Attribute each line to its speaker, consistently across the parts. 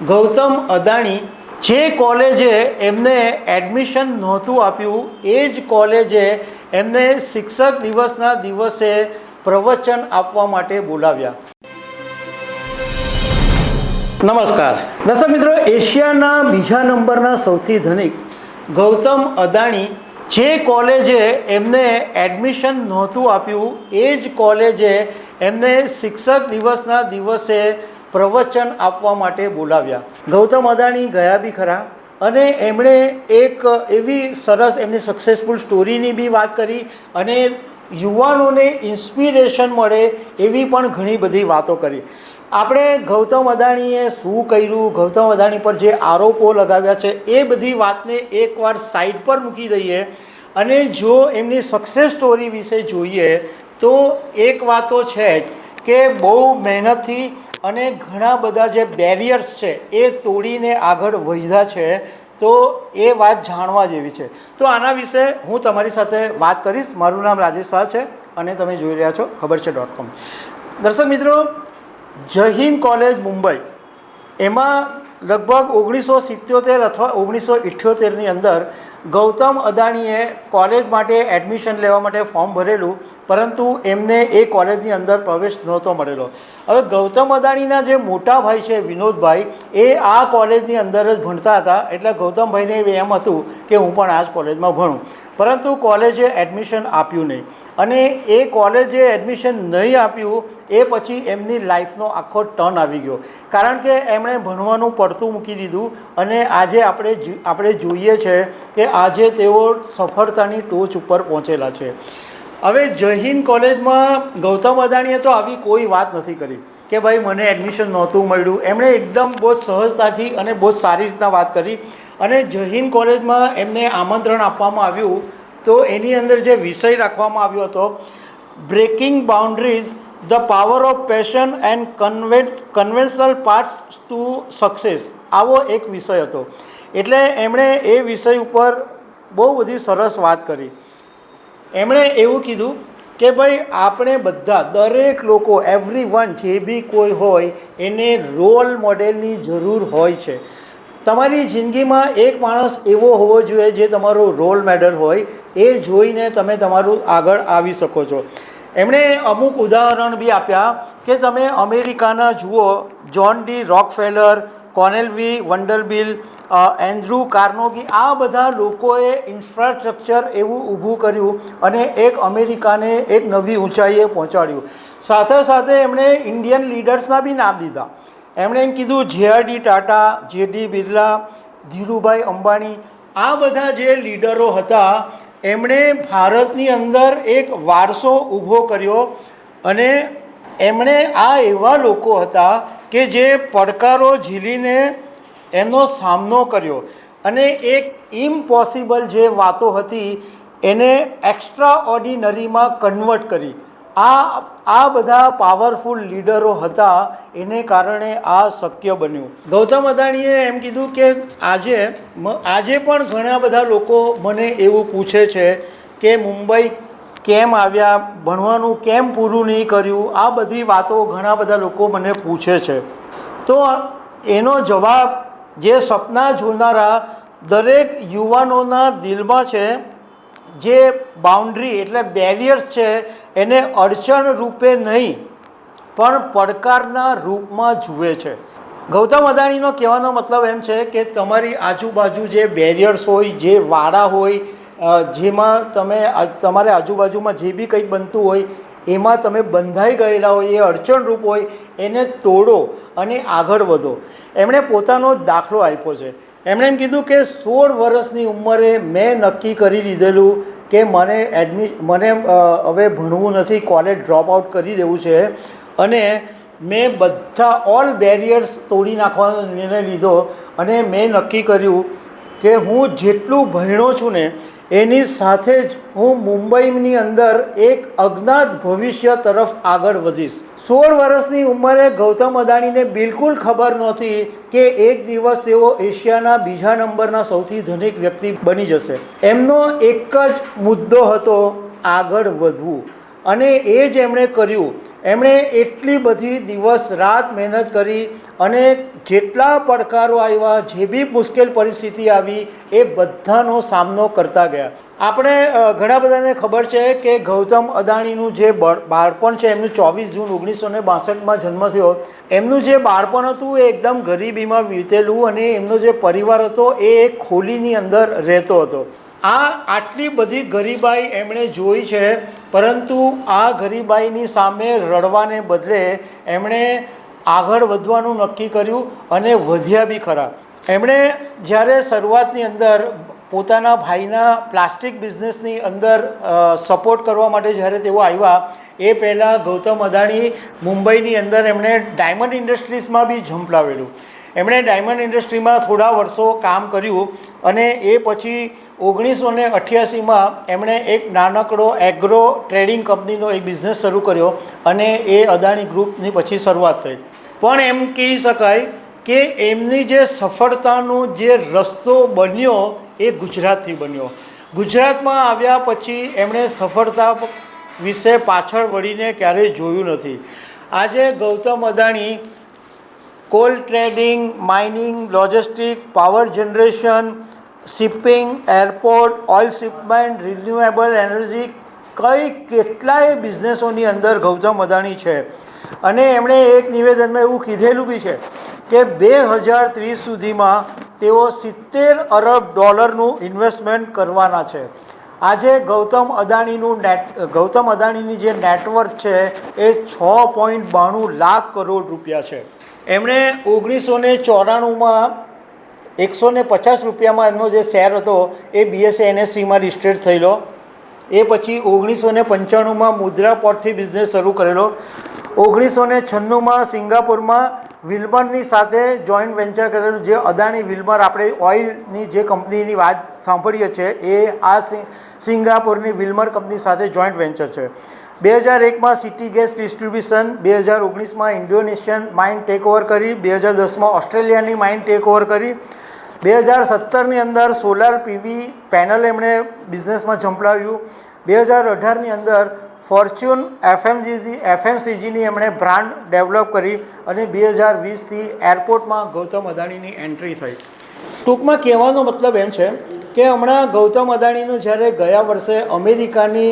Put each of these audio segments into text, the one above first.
Speaker 1: ગૌતમ અદાણી જે કોલેજે એમને એડમિશન નહોતું આપ્યું, એ જ કોલેજે એમને શિક્ષક દિવસના દિવસે પ્રવચન આપવા માટે બોલાવ્યા. નમસ્કાર. દર્શક મિત્રો, એશિયાના બીજા નંબરના સૌથી ધનિક ગૌતમ અદાણી જે કોલેજે એમને એડમિશન નહોતું આપ્યું, એ જ કોલેજે એમને શિક્ષક દિવસના દિવસે પ્રવચન આપવા માટે બોલાવ્યા. ગૌતમ અદાણી ગયા બી ખરા અને એમણે એક એવી સરસ એમની સક્સેસફુલ સ્ટોરીની બી વાત કરી અને યુવાનોને ઇન્સ્પિરેશન મળે એવી પણ ઘણી બધી વાતો કરી. આપણે ગૌતમ અદાણીએ શું કર્યું? ગૌતમ અદાણી પર જે આરોપો લગાવ્યા છે એ બધી વાતને એકવાર સાઈડ પર મૂકી દઈએ અને જો એમની સક્સેસ સ્ટોરી વિશે જોઈએ તો એક વાતો છે કે બહુ મહેનતથી અને ઘણા બધા જે બેરિયર્સ છે, એ તોડીને આગળ વધ્યા છે, તો એ વાત જાણવા જેવી છે. તો આના વિશે હું તમારી સાથે વાત કરીશ. મારું નામ રાજેશ શાહ છે અને તમે જોઈ રહ્યા છો ખબર છે ડોટ કોમ દર્શક મિત્રો, જય કોલેજ મુંબઈ. એમાં લગભગ ઓગણીસો સિત્યોતેર અથવા ઓગણીસો ઇઠ્યોતેરની અંદર ગૌતમ અદાણીએ કોલેજ માટે એડમિશન લેવા માટે ફોર્મ ભરેલું, પરંતુ એમને એ કોલેજની અંદર પ્રવેશ નહોતો મળેલો. હવે ગૌતમ અદાણીના જે મોટા ભાઈ છે વિનોદભાઈ, એ આ કોલેજની અંદર જ ભણતા હતા, એટલે ગૌતમભાઈને એમ હતું કે હું પણ આ જ કોલેજમાં ભણું. પરંતુ કોલેજે એડમિશન આપ્યું નહીં. અને એ કોલેજે એડમિશન નહીં આપ્યું, એ પછી એમની લાઈફનો આખો ટર્ન આવી ગયો. કારણ કે એમણે ભણવાનું પડતું મૂકી દીધું અને આજે આપણે આપણે જોઈએ છે કે આજે તેઓ સફળતાની ટોચ ઉપર પહોંચેલા છે. હવે જય કોલેજમાં ગૌતમ અદાણીએ તો આવી કોઈ વાત નથી કરી કે ભાઈ મને એડમિશન નહોતું મળ્યું. એમણે એકદમ બહુ સહજતાથી અને બહુ સારી રીતના વાત કરી અને જય કોલેજમાં એમને આમંત્રણ આપવામાં આવ્યું તો એની અંદર જે વિષય રાખવામાં આવ્યો હતો breaking boundaries the power of passion and conven conventional parts to success આવો એક વિષય હતો. એટલે એમણે એ વિષય ઉપર બહુ બધી સરસ વાત કરી. એમણે એવું કીધું કે ભાઈ, આપણે બધા, દરેક લોકો એવરી વન જે બી કોઈ હોય, એને રોલ મોડેલની જરૂર હોય છે. તમારી જિંદગીમાં એક માણસ એવો હોવો જોઈએ જે તમારો રોલ મેડલ હોય, એ જોઈને તમે તમારું આગળ આવી શકો છો. એમણે અમુક ઉદાહરણ બી આપ્યા કે તમે અમેરિકાના જુઓ John D Rockefeller Cornelius Vanderbilt Andrew Carnegie આ બધા લોકોએ ઇન્ફ્રાસ્ટ્રક્ચર એવું ઊભું કર્યું અને એક અમેરિકાને એક નવી ઊંચાઈએ પહોંચાડ્યું. સાથે સાથે એમણે ઇન્ડિયન લીડર્સના બી નામ દીધા. એમણે એમ કીધું, જેઆરડી ટાટા, જેડી બિરલા, ધીરુભાઈ અંબાણી, આ બધા જે લીડરો હતા, એમણે ભારતની અંદર એક વારસો ઊભો કર્યો અને એમણે આ એવા લોકો હતા કે જે પડકારો ઝીલીને એનો સામનો કર્યો. અને એક ઇમ્પોસિબલ જે વાતો હતી, એને એક્સ્ટ્રા ઓર્ડિનરીમાં કન્વર્ટ કરી. આ આ બધા પાવરફુલ લીડરો હતા, એને કારણે આ શક્ય બન્યું. ગૌતમ અદાણીએ એમ કીધું કે આજે આજે પણ ઘણા બધા લોકો મને એવું પૂછે છે કે મુંબઈ કેમ આવ્યા, ભણવાનું કેમ પૂરું નહીં કર્યું, આ બધી વાતો ઘણા બધા લોકો મને પૂછે છે. તો એનો જવાબ જે સપના જોનારા દરેક યુવાનોના દિલમાં છે, જે બાઉન્ડ્રી એટલે બેરિયર્સ છે એને અડચણ રૂપે નહીં, પણ પડકારના રૂપમાં જુએ છે. ગૌતમ અદાણીનો કહેવાનો મતલબ એમ છે કે તમારી આજુબાજુ જે બેરિયર્સ હોય, જે વાડા હોય જેમાં તમે તમારે આજુબાજુમાં જે બી કંઈ બનતું હોય, એમાં તમે બંધાઈ ગયેલા હોય, એ અડચણરૂપ હોય, એને તોડો અને આગળ વધો. એમણે પોતાનો દાખલો આપ્યો છે. એમણે એમ કીધું કે સોળ વર્ષની ઉંમરે મેં નક્કી કરી લીધેલું કે મને એડમિ મને હવે ભણવું નથી, કોલેજ ડ્રોપ આઉટ કરી દેવું છે. અને મેં બધા ઓલ બેરિયર્સ તોડી નાખવાનો નિર્ણય લીધો અને મેં નક્કી કર્યું કે હું જેટલું ભણ્યો છું ને એની સાથે જ હું મુંબઈની અંદર એક અજ્ઞાત ભવિષ્ય તરફ આગળ વધીશ. સોળ વર્ષની ઉંમરે ગૌતમ અદાણીને બિલકુલ ખબર નહોતી કે એક દિવસ તેઓ એશિયાના બીજા નંબરના સૌથી ધનિક વ્યક્તિ બની જશે. એમનો એક જ મુદ્દો હતો, આગળ વધવું. અને એ જ એમણે કર્યું. એમણે એટલી બધી દિવસ રાત મહેનત કરી અને જેટલા પડકારો આવ્યા, જે બી મુશ્કેલ પરિસ્થિતિ આવી, એ બધાનો સામનો કરતા ગયા. આપણે ઘણા બધાને ખબર છે કે ગૌતમ અદાણીનું જે બળ- બાળપણ છે, એમનું ચોવીસ જૂન ઓગણીસો ને બાસઠમાં જન્મ થયો. એમનું જે બાળપણ હતું એ એકદમ ગરીબીમાં વીતેલું અને એમનો જે પરિવાર હતો એ એક ખોલીની અંદર રહેતો હતો. આ આટલી બધી ગરીબાઈ એમણે જોઈ છે પરંતુ આ ગરીબાઈની સામે રડવાને બદલે એમણે આગળ વધવાનું નક્કી કર્યું અને વધ્યા બી ખરા. એમણે જ્યારે શરૂઆતની અંદર પોતાના ભાઈના પ્લાસ્ટિક બિઝનેસની અંદર સપોર્ટ કરવા માટે જ્યારે તેઓ આવ્યા, એ પહેલાં ગૌતમ અદાણી મુંબઈની અંદર એમણે ડાયમંડ ઇન્ડસ્ટ્રીઝમાં બી ઝંપલાવેલું એમણે ડાયમંડ ઇન્ડસ્ટ્રીમાં થોડા વર્ષો કામ કર્યું અને એ પછી ઓગણીસો ને અઠ્યાસીમાં એમણે એક નાનકડો એગ્રો ટ્રેડિંગ કંપનીનો એક બિઝનેસ શરૂ કર્યો અને એ અદાણી ગ્રુપની પછી શરૂઆત થઈ. પણ એમ કહી શકાય કે એમની જે સફળતાનો જે રસ્તો બન્યો એ ગુજરાતથી બન્યો. ગુજરાતમાં આવ્યા પછી એમણે સફળતા વિશે પાછળ વળીને ક્યારેય જોયું નથી. આજે Gautam Adani coal trading, mining, logistic, power generation, shipping, airport, oil shipment, renewable energy કઈ કેટલાય બિઝનેસોની અંદર ગૌતમ અદાણી છે. અને એમણે એક નિવેદનમાં એવું કીધેલું બી છે કે બે હજાર ત્રીસ સુધીમાં તેઓ સિત્તેર અરબ ડોલરનું ઇન્વેસ્ટમેન્ટ કરવાના છે. આજે ગૌતમ અદાણીનું નેટ, ગૌતમ અદાણીની જે નેટવર્ક છે એ છ પોઈન્ટ બાણું લાખ કરોડ રૂપિયા છે. એમણે ઓગણીસો ને ચોરાણુંમાં એકસો ને પચાસ રૂપિયામાં એમનો જે શેર હતો, એ બીએસએ એનએસસીમાં લિસ્ટેડ થયેલો. એ પછી ઓગણીસો ને પંચાણુંમાં મુદ્રા પોર્ટથી બિઝનેસ શરૂ કરેલો. ઓગણીસો ને છન્નુંમાં સિંગાપુરમાં વિલ્મરની સાથે જોઈન્ટ વેન્ચર કરેલું, જે અદાણી વિલ્મર આપણે ઓઇલની જે કંપનીની વાત સાંભળીએ છીએ, એ આ સિંગાપુરની વિલ્મર કંપની સાથે જોઈન્ટ વેન્ચર છે. બે હજાર એકમાં સિટી ગેસ ડિસ્ટ્રીબ્યુશન, બે હજાર ઓગણીસમાં ઇન્ડોનેશિયન ટેક ઓવર કરી, બે હજાર દસમાં ઓસ્ટ્રેલિયાની માઇન ટેક ઓવર કરી. બે હજાર સત્તરની અંદર સોલાર પીવી પેનલ એમણે બિઝનેસમાં ઝંપલાવ્યું બે હજાર અઢારની અંદર ફોર્ચ્યુન એફએમજીજી, એફએમસીજીની એમણે બ્રાન્ડ ડેવલપ કરી અને બે હજાર વીસથી એરપોર્ટમાં ગૌતમ અદાણીની એન્ટ્રી થઈ. ટૂંકમાં કહેવાનો મતલબ એમ છે કે હમણાં ગૌતમ અદાણીનું જ્યારે ગયા વર્ષે અમેરિકાની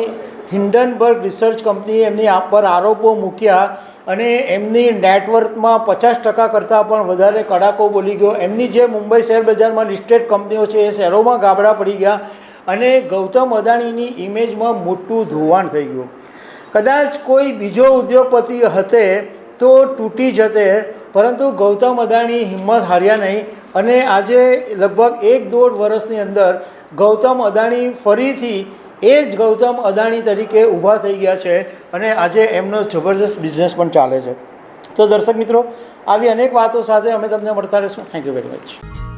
Speaker 1: હિન્ડનબર્ગ રિસર્ચ કંપનીએ એમની આ પર આરોપો મૂક્યા અને એમની નેટવર્કમાં પચાસ ટકા કરતાં પણ વધારે કડાકો બોલી ગયો. એમની જે મુંબઈ શેર બજારમાં લિસ્ટેડ કંપનીઓ છે એ શેરોમાં ગાબડા પડી ગયા અને ગૌતમ અદાણીની ઇમેજમાં મોટું ધોવાણ થઈ ગયું. કદાચ કોઈ બીજો ઉદ્યોગપતિ હતે તો તૂટી જતે, પરંતુ ગૌતમ અદાણી હિંમત હાર્યા નહીં અને આજે લગભગ એક દોઢ વર્ષની અંદર ગૌતમ અદાણી ફરીથી એ જ ગૌતમ અદાણી તરીકે ઊભા થઈ ગયા છે અને આજે એમનો જબરજસ્ત બિઝનેસ પણ ચાલે છે. તો દર્શક મિત્રો, આવી અનેક વાતો સાથે અમે તમને મળતા રહીશું. Thank you very much